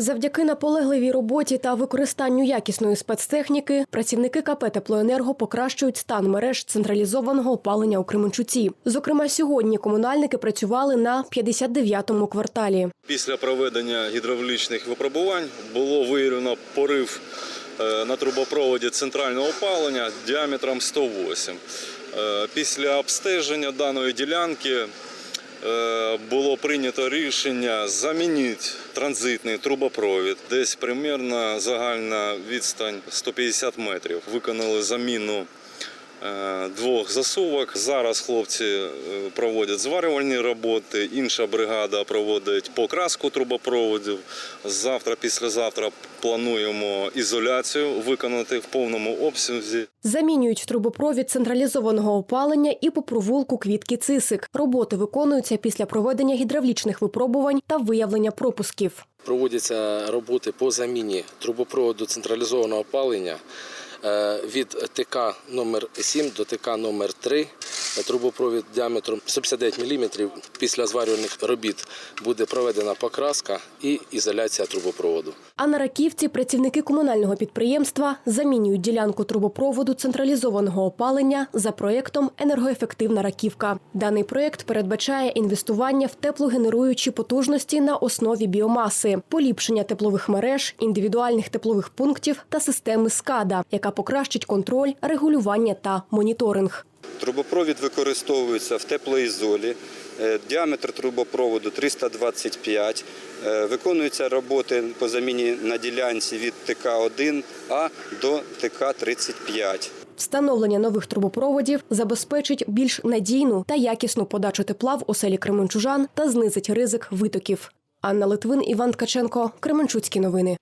Завдяки наполегливій роботі та використанню якісної спецтехніки працівники КП «Теплоенерго» покращують стан мереж централізованого опалення у Кременчуці. Зокрема, сьогодні комунальники працювали на 59-му кварталі. Після проведення гідравлічних випробувань було виявлено порив е, на трубопроводі центрального опалення діаметром 108. Е, Після обстеження даної ділянки було прийнято рішення замінити транзитний трубопровід. Десь примерно загальна відстань 150 метрів. Виконали заміну е, двох засувок. Зараз хлопці е, проводять зварювальні роботи. Інша бригада проводить покраску трубопроводів. Завтра, післязавтра плануємо ізоляцію виконати в повному обсязі. Замінюють трубопровід централізованого опалення і по провулку квітки цисик. Роботи виконуються після проведення гідравлічних випробувань та виявлення пропусків. Проводяться роботи по заміні трубопроводу централізованого опалення е, від ТК номер 7 до ТК номер 3 Трубопровід діаметром 159 мм. Після зварювальних робіт буде проведена покраска і ізоляція трубопроводу. А на раківці працівники комунального підприємства замінюють ділянку трубопроводу централізованого опалення за проєктом Енергоефективна раківка. Даний проєкт передбачає інвестування в теплогенеруючі потужності на основі біомаси, поліпшення теплових мереж, індивідуальних теплових пунктів та системи СКАДА, яка покращить контроль, регулювання та моніторинг. Трубопровід використовується в теплоізолі. Е, Діаметр трубопроводу 325. Е, Виконуються роботи по заміні на ділянці від ТК-1А до ТК-35. Встановлення нових трубопроводів забезпечить більш надійну та якісну подачу тепла в оселі Кременчужан та знизить ризик витоків. Анна Литвин, Іван Ткаченко, Кременчуцькі новини.